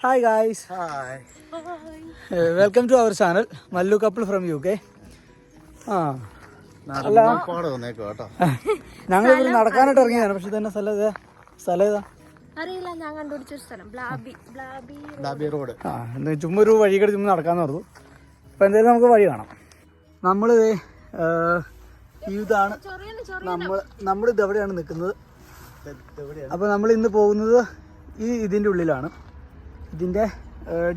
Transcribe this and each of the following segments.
Hi guys hi welcome to our channel Mallu couple from U K ആ. ഞങ്ങൾ ഇവിടെ നടക്കാനായിട്ട് ഇറങ്ങിയതാണ്. പക്ഷെ തന്നെ സ്ഥലം ഇതാ? സ്ഥലം ഇതാ അറിയില്ല ഞാൻ കണ്ടുപിടിച്ചൊരു സ്ഥലം. Blaby Blaby road. ആ എന്താ ചുമ്മാ ഒരു വഴി കൂടെ ചുമ്മാ നടക്കാന്ന് പറഞ്ഞു അപ്പോൾ എന്തായാലും നമുക്ക് വഴി കാണാം. നമ്മൾ ഇതാണ് നമ്മൾ നമ്മൾ ഇതെവിടെയാണ് നിൽക്കുന്നത്? അപ്പോൾ നമ്മൾ ഇന്ന് പോകുന്നത് ഈ ഇതിന്റെ ഉള്ളിലാണ്. ഇതിന്റെ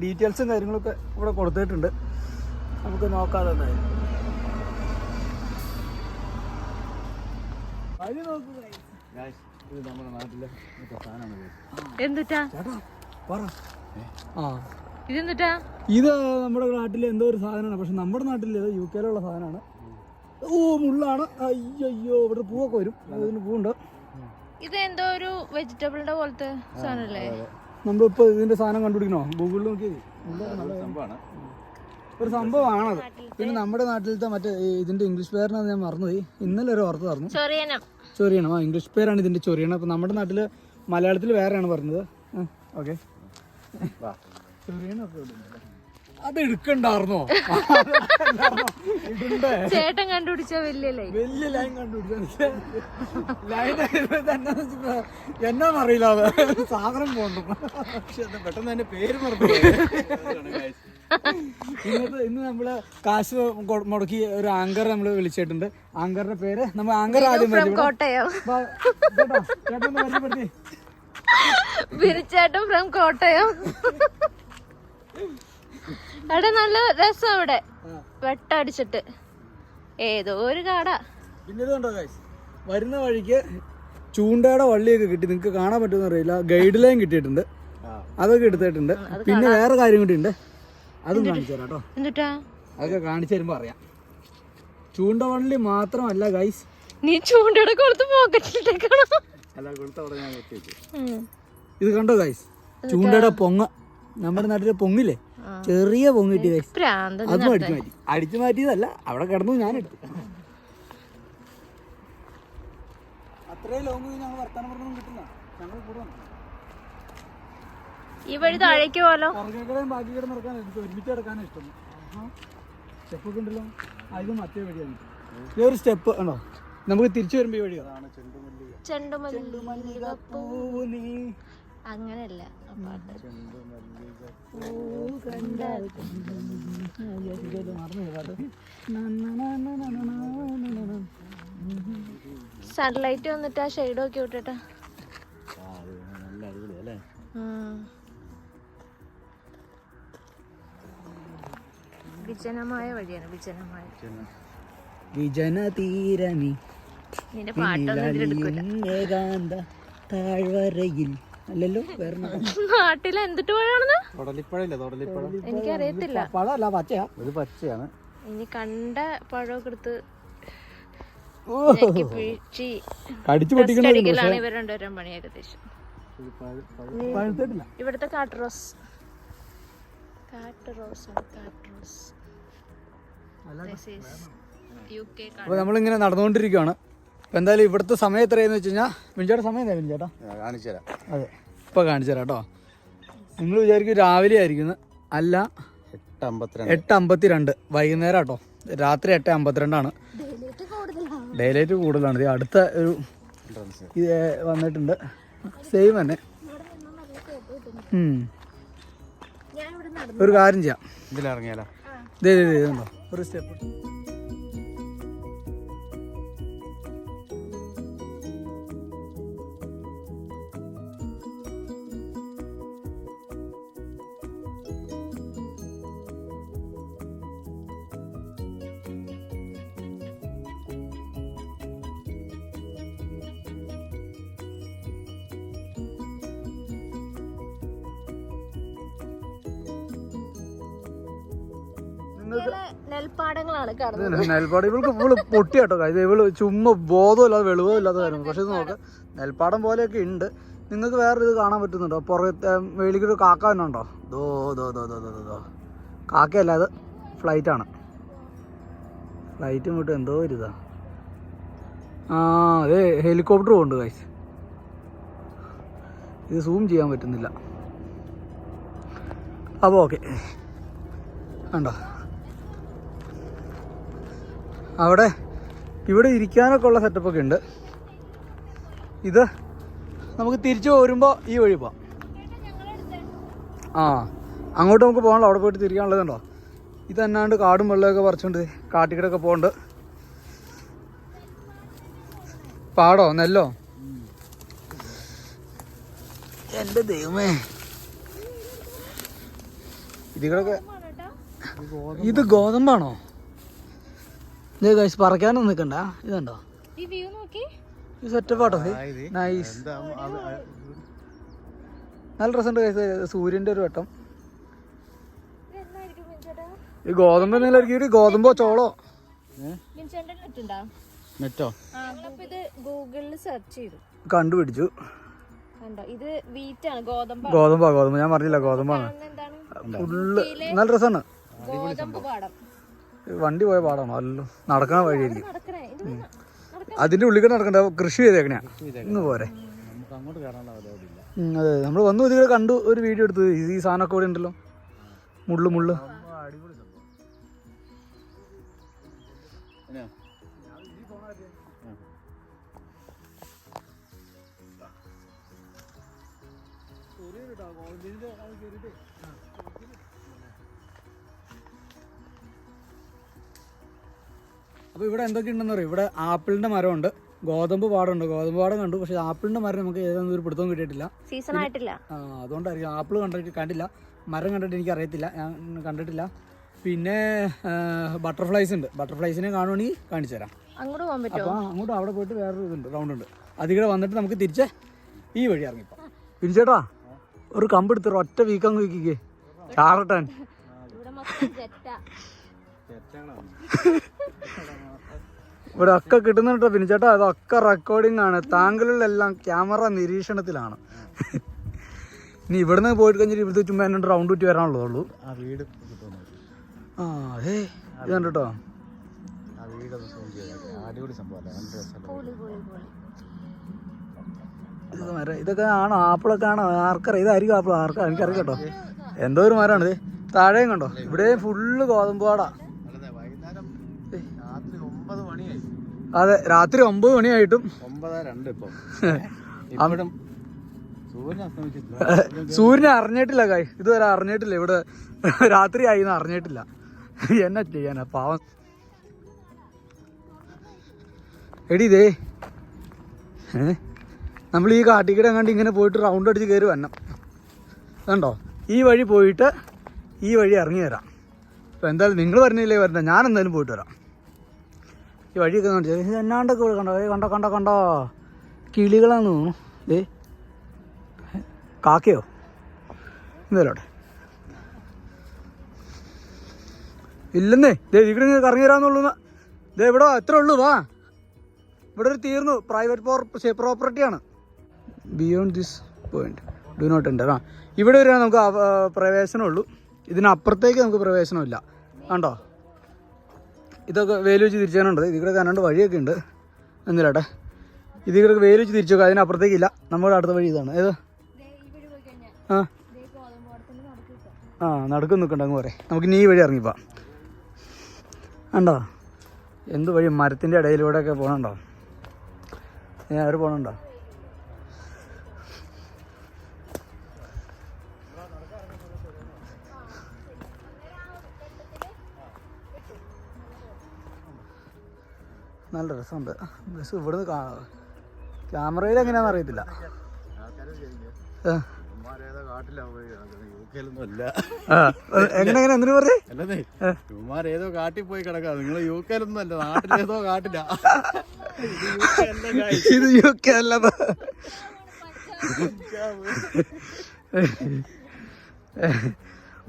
ഡീറ്റെയിൽസും കാര്യങ്ങളൊക്കെ ഇവിടെ കൊടുത്തിട്ടുണ്ട്. നമുക്ക് നോക്കാതെ എന്തായാലും വഴി നോക്കുക ഇത് നമ്മുടെ നാട്ടിലെ എന്തുട്ടാ? പറ. ആ. ഇതെന്തുട്ടാ? ഇത് നമ്മുടെ നാട്ടിലെ എന്തോ ഒരു സാധനമാണ്. പക്ഷെ നമ്മുടെ നാട്ടിൽ ഇത് യു കെയിലുള്ള സാധനമാണ്. ഓ മുള്ളാണ്. അയ്യോ അയ്യോ ഇവിടെ പൂവൊക്കെ വരും. അതിന് പൂവുണ്ട്. ഇത് എന്തോ ഒരു വെജിറ്റബിളിന്റെ പോലത്തെ സാധനല്ലേ? നമ്മളിപ്പോൾ ഇതിന്റെ സാധനം കണ്ടുപിടിക്കണോ? ഗൂഗിളിൽ നോക്കി സംഭവമാണ്. ഒരു സംഭവമാണത്. പിന്നെ നമ്മുടെ നാട്ടിലത്തെ മറ്റേ ഇതിന്റെ ഇംഗ്ലീഷ് പേരാണ് ഞാൻ മറന്നുപോയി ഇന്നലെ ഒരു ഓർത്ത് പറഞ്ഞു ചൊറിയണം. ആ ഇംഗ്ലീഷ് പേരാണ് ഇതിന്റെ ചൊറിയണം. അപ്പൊ നമ്മുടെ നാട്ടിൽ മലയാളത്തിൽ വേറെയാണ് പറഞ്ഞത്. ഓക്കെ. ചൊറിയണൊക്കെ. അത് എടുക്കണ്ടായിരുന്നോ ഇടണ്ടേ? ചേട്ടൻ കണ്ടുപിടിച്ച വലിയല്ലേ വലിയ ലൈൻ കണ്ടുപിടിച്ച ലൈൻ എന്നാ അറിയില്ല സാധനം പോണ്ടു? പെട്ടെന്ന് തന്നെ പേര് മറന്നു ഇന്നത്തെ ഇന്ന് നമ്മൾ കാശ് മുടക്കി ഒരു ആങ്കർ നമ്മൾ വിളിച്ചിട്ടുണ്ട്. ആങ്കറിന്റെ പേര് നമ്മൾ ആങ്കർ ആദ്യം പരിചയപ്പെടുത്തി. ബിരിച്ചേട്ടൻ ഫ്രം കോട്ടയം. അവിടെ നല്ല രസം അവിടെ. വെട്ടടിച്ചിട്ട്. ഏതോ ഒരു കാട. പിന്നെ കണ്ടോ വരുന്ന വഴിക്ക് ചൂണ്ടയുടെ വള്ളിയൊക്കെ കിട്ടി. നിങ്ങൾക്ക് കാണാൻ പറ്റുമെന്ന് അറിയില്ല. ഗൈഡ് ലൈൻ കിട്ടിയിട്ടുണ്ട്. അതൊക്കെ എടുത്തിട്ടുണ്ട്. പിന്നെ വേറെ കാര്യം കൂടി ഉണ്ട്. അതും കാണിച്ചു തരാം കേട്ടോ. അതൊക്കെ കാണിച്ചു തരുമ്പോ അറിയാം. ചൂണ്ട വള്ളി മാത്രമല്ല ഗൈസ് നീ ചൂണ്ടയുടെ കൊടുത്ത് പോക്കറ്റിലിട്ടേക്കണോ അല്ല കൊടുത്ത അവിടെ ഞാൻ ഇത് കണ്ടോ ഗൈസ് ചൂണ്ടയുടെ പൊങ്ങ. നമ്മുടെ നാട്ടിലെ പൊങ്ങില്ലേ? ചെറിയ പൊങ്ങ് കിട്ടി അതും അടിച്ചു മാറ്റി. അടിച്ചു മാറ്റിയതല്ല അവിടെ കിടന്നു ഞാൻ എടുത്തു. ഈ വഴി താഴേക്ക് പോലോ ഒരുമിച്ച് കിടക്കാനാണ് ഇഷ്ടം. സ്റ്റെപ്പൊക്കെ ഉണ്ടല്ലോ. അത് മറ്റേ വഴിയാണ് ഈ ഒരു സ്റ്റെപ്പ് ഉണ്ടോ? നമുക്ക് തിരിച്ചു വരുമ്പോൾ ഈ വഴി കാണാം ചെണ്ടുമല്ലി പൂനി അങ്ങനെയല്ല. പാട്ട് സൺലൈറ്റ് വന്നിട്ട് ആ ഷെയ്ഡ് ഒക്കെ വിട്ടിട്ടാ നല്ല അടിപൊളി അല്ലേ വിജനമായ വഴിയാണ് വിജനമായ. വിജന തീരമി. നിന്റെ പാട്ടൊന്നും ഇതിലെടുക്കൂല ഏകാന്ത താഴ്വരയിൽ അല്ലല്ലോ വേറെ നാട്ടിൽ എന്തിട്ട് പഴമാണെന്ന് തൊടലിപ്പഴല്ലേ തൊടലിപ്പഴം? എനിക്കറിയത്തില്ല. പഴമല്ല പച്ചയാ പച്ചയാണ്. ഇനി കണ്ട പഴമൊക്കെ എടുത്ത് പിഴിച്ച് കടിച്ചു ഇവർ രണ്ടുപേരും പണി ഏകദേശം. ഇവിടുത്തെ കാട്ട് റോസ്. കാട്ട് റോസ് ആണ് കാട്ട് റോസ്. യു കെ അപ്പോൾ നമ്മളിങ്ങനെ നടന്നുകൊണ്ടിരിക്കുകയാണ് അപ്പോൾ എന്തായാലും ഇവിടുത്തെ സമയം എത്രയെന്ന് വെച്ച് കഴിഞ്ഞാൽ മിഞ്ചേട്ടാ സമയം എന്താ മിഞ്ചേട്ടാ കാണിച്ചു തരാം. അതെ. ഇപ്പോൾ കാണിച്ചു തരാം കേട്ടോ. നിങ്ങൾ വിചാരിക്കും രാവിലെ ആയിരിക്കുന്നു അല്ല എട്ട് അമ്പത്തിരണ്ട് എട്ട് അമ്പത്തി രണ്ട് വൈകുന്നേരം കേട്ടോ രാത്രി എട്ട് അമ്പത്തിരണ്ടാണ്. ഡേലൈറ്റ് കൂടുതലാണ്? ഇത് അടുത്ത ഒരു ഇത് വന്നിട്ടുണ്ട്. സെയിം തന്നെ. ഒരു കാര്യം ചെയ്യാം. ഇതിലിറങ്ങിയാലോ? ദേ ദേ ദേ ഇതുണ്ടോ? ഒരു സ്റ്റെപ്പ് നെൽപ്പാടങ്ങളാണ് നെൽപ്പാടം. ഇവൾക്ക് ഇവൾ പൊട്ടി കേട്ടോ ഇത് ഇവൾ ചുമ്മാ ബോധമില്ലാതെ വെളിവോ ഇല്ലാതെ വരുന്നു. പക്ഷെ ഇത് നോക്ക് നെൽപ്പാടം പോലെയൊക്കെ ഉണ്ട്. നിങ്ങൾക്ക് വേറെ ഇത് കാണാൻ പറ്റുന്നുണ്ടോ? പുറത്തെ വെളിക്കൊരു കാക്ക തന്നെ ഉണ്ടോ ദോ ദോ ദോ ദോ ദോ ദോ. കാക്കയല്ലാതെ കാക്കയല്ല അത് ഫ്ലൈറ്റ് ആണ്. ഫ്ലൈറ്റും വിട്ട് എന്തോ ഒരു ഇതാ. ആ അതെ ഹെലികോപ്റ്റർ പോകുന്നുണ്ട് കാശ് ഇത് സൂം ചെയ്യാൻ പറ്റുന്നില്ല. അപ്പോൾ ഓക്കെ കണ്ടോ? അവിടെ ഇവിടെ ഇരിക്കാനൊക്കെ ഉള്ള സെറ്റപ്പൊക്കെ ഉണ്ട്. ഇത് നമുക്ക് തിരിച്ചു പോരുമ്പോൾ ഈ വഴി പോവാം. ആ അങ്ങോട്ട് നമുക്ക് പോകണല്ലോ അവിടെ പോയിട്ട് തിരിക്കാനുള്ളതുണ്ടോ ഇത് തന്നാണ്ട് കാടും വെള്ളമൊക്കെ പറിച്ചുകൊണ്ട് കാട്ടിക്കിടൊക്കെ പോകണ്ട് പാടോ നെല്ലോ? എന്റെ ദൈവമേ. ഇതികളൊക്കെ ഇത് ഗോതമ്പാണോ? ഇത് കഴിച്ച് പറക്കാനൊന്നും നിൽക്കണ്ട ഇതുണ്ടോ ഈ വ്യൂ നോക്കി ഇത്. സെറ്റപ്പ് ആട്ടോ നൈസ് നല്ല രസമുണ്ട് കഴിച്ച് സൂര്യന്റെ ഒരു വട്ടം. ഈ ഗോതമ്പ് എന്തെങ്കിലും ഒരു ഗോതമ്പോ ചോളോ? നെറ്റോ ഇത് ഗൂഗിളിൽ സെർച്ച് ചെയ്തു. കണ്ടുപിടിച്ചു. കണ്ടോ? ഇത് വീറ്റ് ആണ് ഗോതമ്പ് ഗോതമ്പാ ഗോതമ്പ്. ഞാൻ പറഞ്ഞില്ല ഗോതമ്പാണ് എന്താണ്? ഫുള്ള് നല്ല രസമാണ്. ഗോതമ്പ് പാടം. വണ്ടി പോയ പാടാണോ? അല്ലല്ലോ. നടക്കണ വഴിയായിരിക്കും. അതിന്റെ ഉള്ളിൽ കൂടെ നടക്കണ്ട. കൃഷി ചെയ്തേക്കണേ. ഇന്ന് പോരെ. അതെ. നമ്മൾ വന്നു ഇതിൽ കണ്ടു ഒരു വീഡിയോ എടുത്തത്. ഈ- ഈ സാധനമൊക്കെ ഇവിടെ ഉണ്ടല്ലോ. മുള്ളു മുള്ളു. അപ്പോൾ ഇവിടെ എന്തൊക്കെ ഉണ്ടെന്ന് പറയും ഇവിടെ ആപ്പിളിന്റെ മരമുണ്ട്. ഗോതമ്പ് പാടമുണ്ട് ഗോതമ്പ് പാടം കണ്ടു. പക്ഷേ ആപ്പിളിന്റെ മരം നമുക്ക് ഏതൊന്നും ഒരു പിടുത്തവും കിട്ടിയിട്ടില്ല. സീസൺ ആയിട്ടില്ല. ആ, അതുകൊണ്ടായിരിക്കും. ആപ്പിൾ കണ്ടിട്ട് കണ്ടില്ല. മരം കണ്ടിട്ട് എനിക്ക് അറിയത്തില്ല. ഞാൻ കണ്ടിട്ടില്ല. പിന്നെ ബട്ടർഫ്ലൈസ് ഉണ്ട്. ബട്ടർഫ്ലൈസിനെ കാണുവാണെങ്കിൽ കാണിച്ചു തരാം. അങ്ങോട്ട് പോകാൻ അപ്പോൾ അങ്ങോട്ട് അവിടെ പോയിട്ട് വേറൊരു ഇതുണ്ട്. റൗണ്ട് ഉണ്ട്. അതികൂടെ വന്നിട്ട് നമുക്ക് തിരിച്ച് ഈ വഴി ഇറങ്ങിപ്പോ പിരിച്ചേട്ടാ ഒരു കമ്പ് എടുത്തു ഒറ്റ വീക്ക് വീക്കം വീക്കിക്കേ ചാറട്ടാൻ ഇവിടെ ഒക്കെ കിട്ടുന്നുണ്ടോ പിനിച്ചേട്ടാ അതൊക്കെ റെക്കോർഡിംഗ് ആണ്. താങ്കളിലെല്ലാം ക്യാമറ നിരീക്ഷണത്തിലാണ്. ഇനി ഇവിടുന്ന് പോയിട്ട് കഴിഞ്ഞിട്ട് ഇവിടുത്തെ ചുമ്മാ എന്നോട് റൗണ്ട് ചുറ്റി വരാനുള്ളൂ ആ ഏ ഇത് കണ്ടോ ഇത് മരം ഇതൊക്കെ ആണോ? ആപ്പിളൊക്കെ ആണോ? ആർക്കറിയാം. ഇതായിരിക്കും ആപ്പിൾ ആർക്കാ? എനിക്കറിയാം കേട്ടോ എന്തോ ഒരു മരമാണ് ഇത് താഴെയും കണ്ടോ? ഇവിടെ ഫുള്ള് ഗോതമ്പ് പാടാ അതെ രാത്രി ഒമ്പത് മണിയായിട്ടും. ഒമ്പത് രണ്ട് ഇപ്പം. സൂര്യനെ അറിഞ്ഞിട്ടില്ല കായ് ഇതുവരെ അറിഞ്ഞിട്ടില്ല. ഇവിടെ രാത്രി ആയി എന്ന് അറിഞ്ഞിട്ടില്ല. എന്നാ ചെയ്യാനാ പാവം. എടി ഇതേ നമ്മൾ ഈ കാട്ടിക്കിടെ കണ്ട് ഇങ്ങനെ പോയിട്ട് റൗണ്ട് അടിച്ച് കയറി വരണം. കണ്ടോ? ഈ വഴി പോയിട്ട് ഈ വഴി ഇറങ്ങി വരാം. ഇപ്പം എന്തായാലും നിങ്ങൾ വരുന്നില്ലേ വരണ്ട. ഞാൻ എന്തായാലും പോയിട്ട് വരാം. ഈ വഴിയൊക്കെ കാണിച്ചു ഇത് എന്നാണ്ടൊക്കെ ഇവിടെ കണ്ടോ? ഏ കണ്ടോ കണ്ടോ കണ്ടോ? കിളികളാന്ന് തോന്നുന്നു. ഏ കാക്കയോ? എന്തേലോട്ടെ ഇല്ലെന്നേ. ദേ ഇവിടെ നിന്ന് കറങ്ങി വരാന്നുള്ളൂ ദേ ഇവിടെ എത്ര ഉള്ളൂ വാ. ഇവിടെ ഒരു തീർന്നു. പ്രൈവറ്റ് പ്രോപ്പർട്ടിയാണ് beyond this point do not enter ആ ഇവിടെ വരെ നമുക്ക് പ്രവേശനമുള്ളൂ. ഇതിനപ്പുറത്തേക്ക് നമുക്ക് പ്രവേശനമില്ല. കണ്ടോ? ഇതൊക്കെ വേൽ വെച്ച് തിരിച്ചാനുണ്ട്. ഇതിവിടെ കാണാണ്ട് വഴിയൊക്കെ ഉണ്ട്. എന്തിലാട്ടെ ഇതിവിടെ വേൽ വെച്ച് തിരിച്ചു നോക്കുക അതിനപ്പുറത്തേക്കില്ല. നമ്മുടെ അടുത്ത വഴി ഇതാണ്. ഏത്? ആ. ആ നടക്കും നിൽക്കണ്ട അങ്ങ് പോരെ നമുക്ക് ഈ വഴി ഇറങ്ങിപ്പോ ഉണ്ടോ എന്ത് വഴി? മരത്തിന്റെ ഇടയിലൂടെയൊക്കെ പോകണുണ്ടോ ഞാൻ അവർ പോകണുണ്ടോ നല്ല രസമുണ്ട്. ബസ് ഇവിടുന്ന് കാണാം ക്യാമറയിൽ എങ്ങനെയാണെന്ന് അറിയത്തില്ല. എങ്ങനെ എങ്ങനെ എന്തിനു പറഞ്ഞേ? അല്ലേ ഏതോ കാട്ടിൽ പോയി കിടക്കാം. നിങ്ങൾ യു കെയിലൊന്നും അല്ല നാട്ടിലേതോ കാട്ടില്ല ഇത് യു കെ അല്ലത്.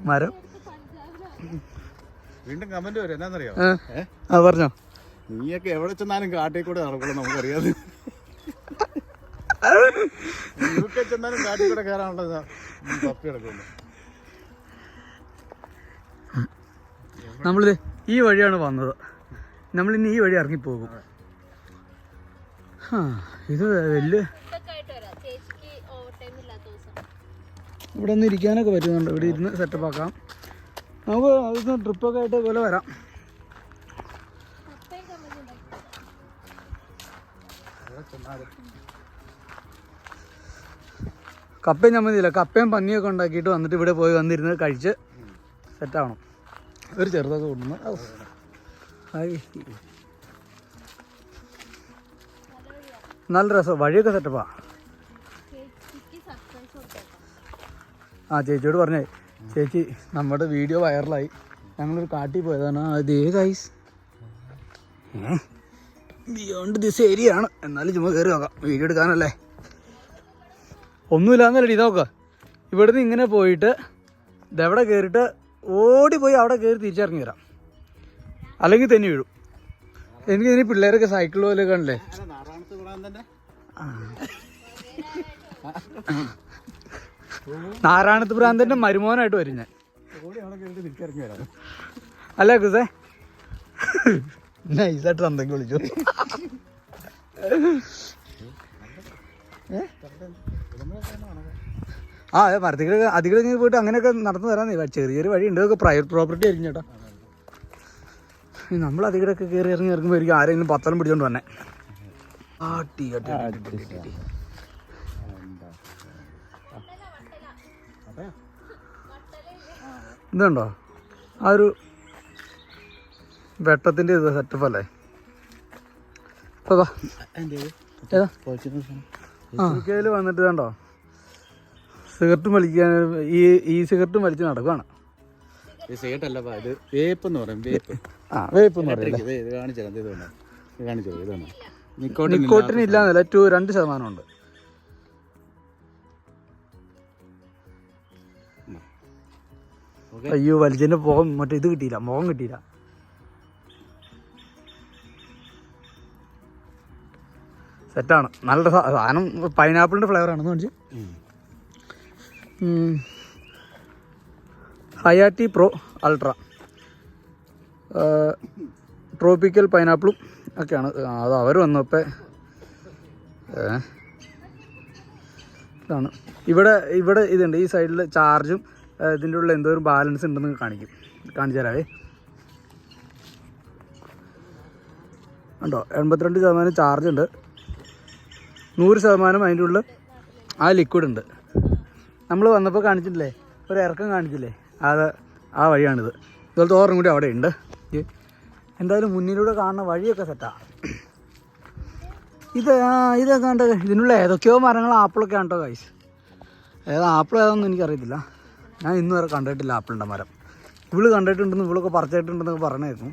മരം. വീണ്ടും കമന്റ് വരും. എന്നാന്നറിയോ? ആ പറഞ്ഞോ. നീയൊക്കെ എവിടെ ചെന്നാലും കാട്ടിൽ കൂടെ നടക്കുള്ളൂ നമുക്കറിയാതെ യു കെ ചെന്നാലും കാട്ടിൽ കൂടെ കിടക്കുന്നു നമ്മളിത് ഈ വഴിയാണ് വന്നത്. നമ്മളിനി ഈ വഴി ഇറങ്ങിപ്പോകും പോകും. ഇത് വലിയ ഇവിടെ ഒന്ന് ഇരിക്കാനൊക്കെ പറ്റുന്നുണ്ട്. ഇവിടെ ഇരുന്ന് സെറ്റപ്പ് ആക്കാം. നമുക്ക് അതൊന്ന് ട്രിപ്പൊക്കെ ആയിട്ട് പോലെ വരാം. കപ്പയും ചമ്മന്തിയില്ല. കപ്പയും പന്നിയൊക്കെ ഉണ്ടാക്കിയിട്ട് വന്നിട്ട് ഇവിടെ പോയി വന്നിരുന്ന് കഴിച്ച് സെറ്റാവണം ഒരു ചെറുതൊക്കെ കൊണ്ടുവന്ന്. നല്ല രസം. വഴിയൊക്കെ സെറ്റപ്പാ ആ. ചേച്ചിയോട് പറഞ്ഞേ. ചേച്ചി നമ്മുടെ വീഡിയോ വൈറലായി. ഞങ്ങളൊരു കാട്ടിൽ പോയതാണ്. അതേ ഗൈസ് ബിയോണ്ട് ദിസ് ഏരിയ ആണ്. എന്നാലും ചുമ്മാ കയറി നോക്കാം. വീഡിയോ എടുക്കാനല്ലേ? ഒന്നുമില്ലാന്നല്ലേ ഇതാ നോക്കുക ഇവിടുന്ന് ഇങ്ങനെ പോയിട്ട് ഇതെവിടെ കയറിയിട്ട് ഓടിപ്പോയി അവിടെ കയറി തിരിച്ചിറങ്ങി വരാം. അല്ലെങ്കിൽ തന്നെ വീഴും. എനിക്ക് ഇനി പിള്ളേരൊക്കെ സൈക്കിൾ പോലെ തന്നെ നാരായണത്ത് ഭ്രാന്തന്റെ മരുമോനായിട്ട് വരും ഞാൻ. അല്ല കുസേ നൈസായിട്ട് തന്തയ്ക്ക് വിളിച്ചു. ആ അതെ മരത്തിക്ക് അധികം ഇങ്ങനെ പോയിട്ട് അങ്ങനെയൊക്കെ നടന്നു തരാൻ ചെറിയ ചെറിയ വഴി ഉണ്ട് ഇതൊക്കെ പ്രൈവറ്റ് പ്രോപ്പർട്ടി ആയിരിക്കും ചേട്ടാ. നമ്മൾ അധികമൊക്കെ കയറി ഇറങ്ങി ഇറങ്ങുമ്പോൾ ആരെങ്കിലും പത്തലം പിടിച്ചോണ്ട് വന്നെ ആ ടീ ആ, ടീ, ആ, ടീ, ടീ, ടീ, ടീ. ഇതുണ്ടോ? ആ ഒരു വെട്ടത്തിന്റെ ഇത് സെറ്റപ്പ് അല്ലേ? ഇപ്പൊ വന്നിട്ട് കണ്ടോ സിഗരറ്റും വലിക്കാൻ ഈ ഈ സിഗരറ്റും വലിച്ച് നടക്കുകയാണ് ഇത് സേട്ടല്ല ഇത് വേപ്പ് എന്ന് പറയും വേപ്പ്. ആ വേപ്പ് എന്ന് ഇത് ഇത് കാണിച്ചു നിക്കോട്ടിന് ഇല്ലാന്നല്ല ടു രണ്ട് അയ്യോ വലിച്ചതിന്റെ മുഖം മറ്റേ ഇത് കിട്ടിയില്ല മുഖം കിട്ടിയില്ല. സെറ്റാണ് നല്ല സാധനം പൈനാപ്പിളിന്റെ ഫ്ലേവർ ആണെന്ന് കാണിച്ച് ഹയാറ്റി പ്രോ അൾട്ര. ട്രോപ്പിക്കൽ പൈനാപ്പിളും ഒക്കെയാണ്. അത് അവർ വന്നപ്പോൾ ഇതാണ്. ഇവിടെ ഇവിടെ ഇതുണ്ട്. ഈ സൈഡിൽ ചാർജും ഇതിന്റെ ഉള്ളിൽ എന്തോ ഒരു ബാലൻസ് ഉണ്ടെന്ന് കാണിക്കും. കാണിച്ചു തരാവേ. ഉണ്ടോ എൺപത്തിരണ്ട് ശതമാനം ചാർജ് ഉണ്ട്. നൂറ് ശതമാനം അതിന്റെ ഉള്ളിൽ ആ ലിക്വിഡ് ഉണ്ട്. നമ്മൾ വന്നപ്പോൾ കാണിച്ചിട്ടില്ലേ? ഒരു ഇറക്കം കാണിച്ചില്ലേ? അത് ആ വഴിയാണിത്. ഇതുപോലത്തെ ഓർമ്മ കൂടി അവിടെ ഉണ്ട്. എന്തായാലും മുന്നിലൂടെ കാണുന്ന വഴിയൊക്കെ സെറ്റാണ് ഇത് ഇതൊക്കെ കണ്ട ഇതിനുള്ള ഏതൊക്കെയോ മരങ്ങൾ ആപ്പിളൊക്കെ ആണ് കേട്ടോ കൈസ് ഏതാ ആപ്പിൾ ഏതാണെന്ന് എനിക്കറിയത്തില്ല. ഞാൻ ഇന്ന് വരെ കണ്ടിട്ടില്ല ആപ്പിളിന്റെ മരം. ഇവൾ കണ്ടിട്ടുണ്ടെന്ന് ഇവളൊക്കെ പറിച്ചിട്ടുണ്ടെന്നൊക്കെ പറഞ്ഞായിരുന്നു.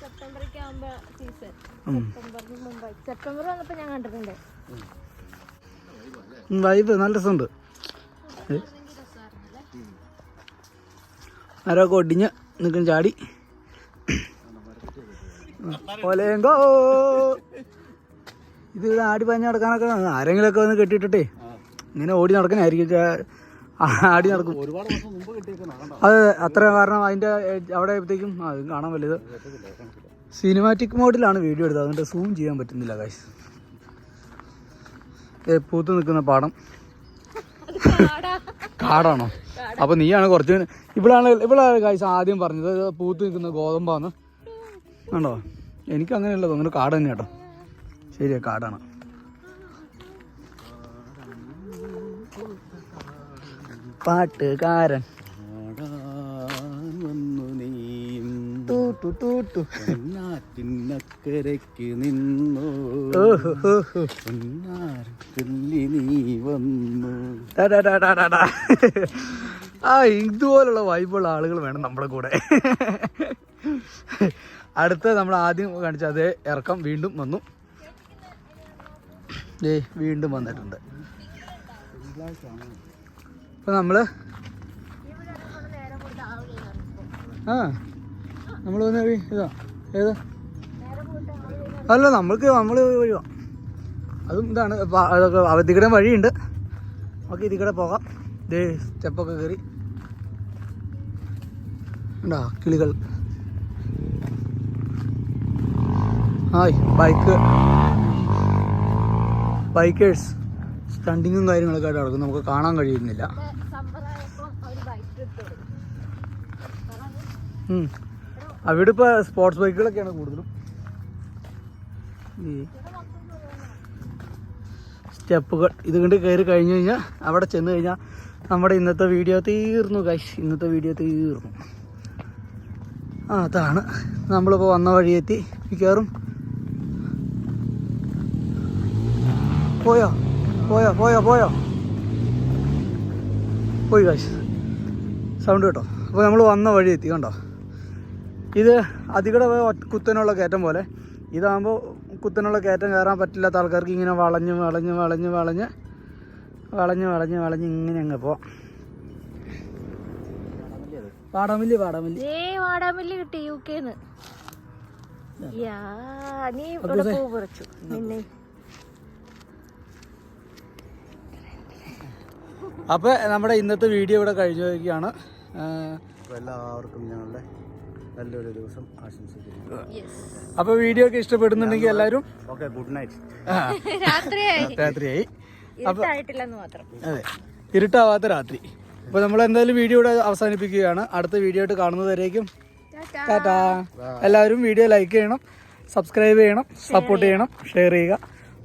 സെപ്റ്റംബർ ഒക്കെ സീസൺ സെപ്റ്റംബറിന് മുമ്പായി. സെപ്റ്റംബർ വന്നപ്പോ ഞാൻ കണ്ടിട്ടുണ്ട്. വൈബ് നല്ല രസമുണ്ട്? ആരൊക്കെ ഒടിഞ്ഞ് നിൽക്കും ചാടി? പോലേങ്കോ ഇത് ഇവിടെ ആടി പാഞ്ഞ് നടക്കാനൊക്കെ ആരെങ്കിലുമൊക്കെ വന്ന് കെട്ടിയിട്ടേ ഇങ്ങനെ ഓടി നടക്കാനായിരിക്കും ആടി നടക്കും. അത് അത്ര കാരണം അതിന്റെ അവിടെ ആയപ്പോഴത്തേക്കും അത് കാണാൻ വലിയത് സിനിമാറ്റിക് മോഡിലാണ് വീഡിയോ എടുത്തത്. അതുകൊണ്ട് സൂം ചെയ്യാൻ പറ്റുന്നില്ല കാശ് പൂത്ത് നിൽക്കുന്ന പാടം. കാടാണോ? അപ്പൊ നീയാണ് കുറച്ച് ഇവിടാണ് ഇവിടെ കാഴ്ച ആദ്യം പറഞ്ഞത് പൂത്ത് നിൽക്കുന്ന ഗോതമ്പാന്ന്. കണ്ടോ? എനിക്ക് അങ്ങനെയല്ല തോന്നുന്നു കാട് തന്നെ കേട്ടോ. ശരിയാ കാടാണ്. പാട്ടുകാരൻ. ടൂട്ടു നിന്നു. പൊന്നാർക്കല്ലി നീ വന്നു. ആ ഇതുപോലുള്ള വൈബുള്ള ആളുകൾ വേണം നമ്മുടെ കൂടെ. അടുത്ത നമ്മൾ ആദ്യം കാണിച്ച അതേ ഇറക്കം വീണ്ടും വന്നു. ഏ വീണ്ടും വന്നിട്ടുണ്ട്. അപ്പൊ നമ്മൾ ആ. നമ്മൾ വന്ന് ഇതാ ഏത്? അല്ല നമ്മൾക്ക് നമ്മൾ വഴിയോ. അതും ഇതാണ്. പ- വഴിയുണ്ട്. നമുക്ക് ഇതിക്കടെ കൂടെ പോകാം. ദേ സ്റ്റെപ്പൊക്കെ കയറി. ഉണ്ടാ കിളികൾ. ആയി ബൈക്ക്. ബൈക്കേഴ്സ്. സ്റ്റണ്ടിങ്ങും കാര്യങ്ങളൊക്കെ ആയിട്ട് നടക്കും നമുക്ക് കാണാൻ കഴിയുന്നില്ല. അവിടെ ഇപ്പോൾ സ്പോർട്സ് ബൈക്കുകളൊക്കെയാണ് കൂടുതലും. സ്റ്റെപ്പുകൾ. ഇത് കണ്ട് കയറി കഴിഞ്ഞ് കഴിഞ്ഞാൽ അവിടെ ചെന്ന് കഴിഞ്ഞാൽ നമ്മുടെ ഇന്നത്തെ വീഡിയോ തീർന്നു കൈ ഇന്നത്തെ വീഡിയോ തീർന്നു. ആ അതാണ്. നമ്മളിപ്പോൾ വന്ന വഴിയെത്തി. മിക്കവാറും പോയോ? പോയോ? പോയോ? പോയോ? പോയി കാശ് സൗണ്ട് കേട്ടോ. അപ്പോൾ നമ്മൾ വന്ന വഴി എത്തി കണ്ടോ? ഇത് അധികടെ കുത്തനുള്ള കയറ്റം പോലെ. ഇതാകുമ്പോൾ കുത്തനുള്ള കയറ്റം കയറാൻ പറ്റില്ലാത്ത ആൾക്കാർക്ക് ഇങ്ങനെ വളഞ്ഞ് വളഞ്ഞ് വളഞ്ഞ് വളഞ്ഞ് വളഞ്ഞ് വളഞ്ഞ് വളഞ്ഞ് ഇങ്ങനെ അങ്ങ് പോവാം. പാടമില്ലി പാടമില്ലി ഏ വാടാമല്ലി കിട്ടി യു കെന്ന് യാ നീ ഇവിടെ പൂ പറിച്ചു. നിന്നെ. അപ്പോൾ നമ്മുടെ ഇന്നത്തെ വീഡിയോ ഇവിടെ കഴിഞ്ഞു വയ്ക്കുകയാണ് എല്ലാവർക്കും ഞങ്ങളുടെ നല്ലൊരു ദിവസം ആശംസിക്കുന്നു. അപ്പൊ അപ്പോൾ വീഡിയോ ഒക്കെ ഇഷ്ടപ്പെടുന്നുണ്ടെങ്കിൽ എല്ലാവരും ഓക്കെ ഗുഡ് നൈറ്റ് രാത്രിയായി. അതെ. ഇരുട്ടാവാത്ത രാത്രി. അപ്പൊ നമ്മൾ എന്തായാലും വീഡിയോ ഇവിടെ അവസാനിപ്പിക്കുകയാണ്. അടുത്ത വീഡിയോ ആയിട്ട് കാണുന്നതുവരേക്കും ടാറ്റാ. എല്ലാവരും വീഡിയോ ലൈക്ക് ചെയ്യണം സബ്സ്ക്രൈബ് ചെയ്യണം സപ്പോർട്ട് ചെയ്യണം ഷെയർ ചെയ്യുക.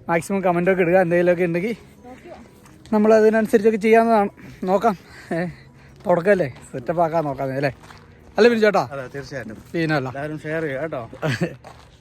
മാക്സിമം കമന്റൊക്കെ ഇടുക. എന്തെങ്കിലുമൊക്കെ ഉണ്ടെങ്കിൽ നമ്മൾ അതിനനുസരിച്ചൊക്കെ ചെയ്യാവുന്നതാണ്. നോക്കാം. തുടക്കമല്ലേ സെറ്റപ്പ് ആക്കാൻ നോക്കാം അല്ലേ? അല്ലേ ബിനു ചേട്ടാ? തീർച്ചയായിട്ടും. പിന്നല്ല. എല്ലാവരും ഷെയർ ചെയ്യാം കേട്ടോ.